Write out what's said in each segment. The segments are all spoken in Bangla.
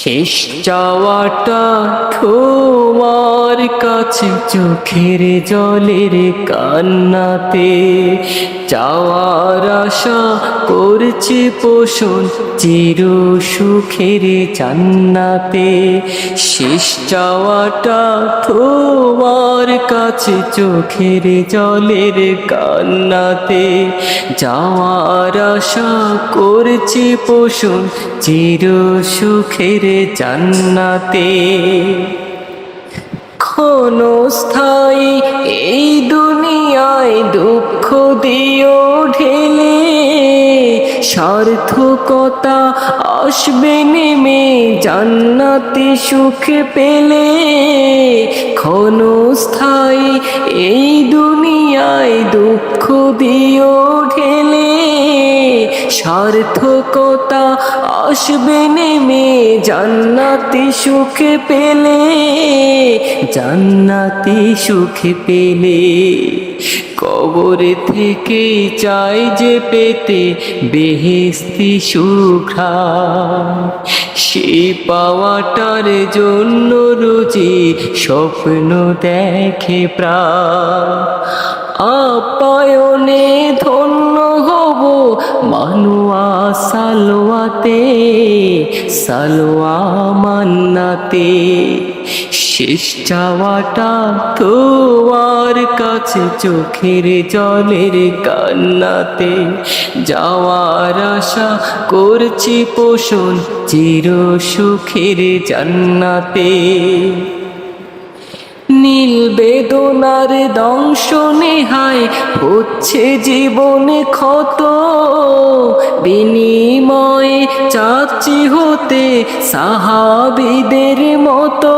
শেষ চাওয়াটা তোমার কাছে চোখের জলের কান্নাতে। চাওয়ার আশা করছে পোষণ চির সুখের জান্নাতে। শেষ চাওয়াটা তোমার কাছে চোখের জলের কান্নাতে। যাওয়ার আশা করছে পোষণ চির সুখের জান্নাতে। ক্ষণস্থায়ী এই দুনিয়ায় দুঃখ দিও ঢেলে, সার্থকতা আসবে নেমে জান্নাতে সুখ পেলে। ক্ষণস্থায়ী এই দুনিয়ায় দুঃখ দিও ঢেলে সার্থকতা আসবে নেমে, জান্নাতি সুখ পেলে, জান্নাতি সুখ পেলে। কবর থেকে চাই যে পেতে বেহেস্তি সুখা সেই পাওয়াটার জন্য রুজি স্বপ্ন দেখে প্রা হব মানুয়া সালোয়াতে, সালোয়া মান্নাতে। শেষ চাওয়াটা তোমার কাছে চোখের জলের কান্নাতে। যাওয়ার আশা করছি পোষণ চির সুখের জান্নাতে। নীল বেদনার দংশনে হায় হচ্ছে জীবনে ক্ষত। বিনিময়ে চাচ্ছি হতে সাহাবিদের মতো।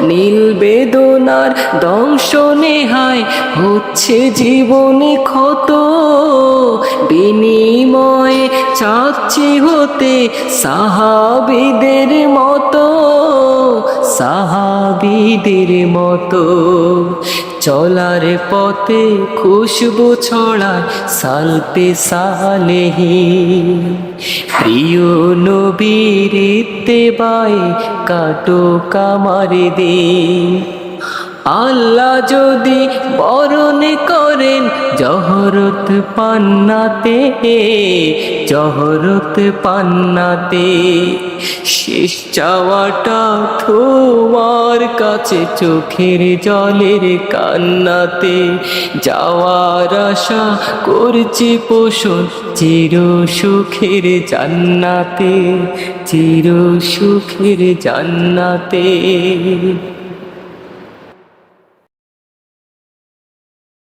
নীল বেদনার দংশনে হায় হচ্ছে জীবনে ক্ষত। বিনিময়ে চাচ্ছি হতে সাহাবিদের মতো। সাহাবিদের মতো চলার পথে খুশবু ছড়ায় সালপে সালেহি। প্রিয় নবীর ইত্তেবায় কাটো কামার দিন। আল্লাহ যদি বরণ করেন, জহরত পান্নাতে জহরত পান্নাতে, শেষ চাওয়াটা তোমার কাছে চোখের জলের কান্নাতে, যাওয়ার আশা করছি পোষণ চির সুখের জান্নাতে, চির সুখের জান্নাতে।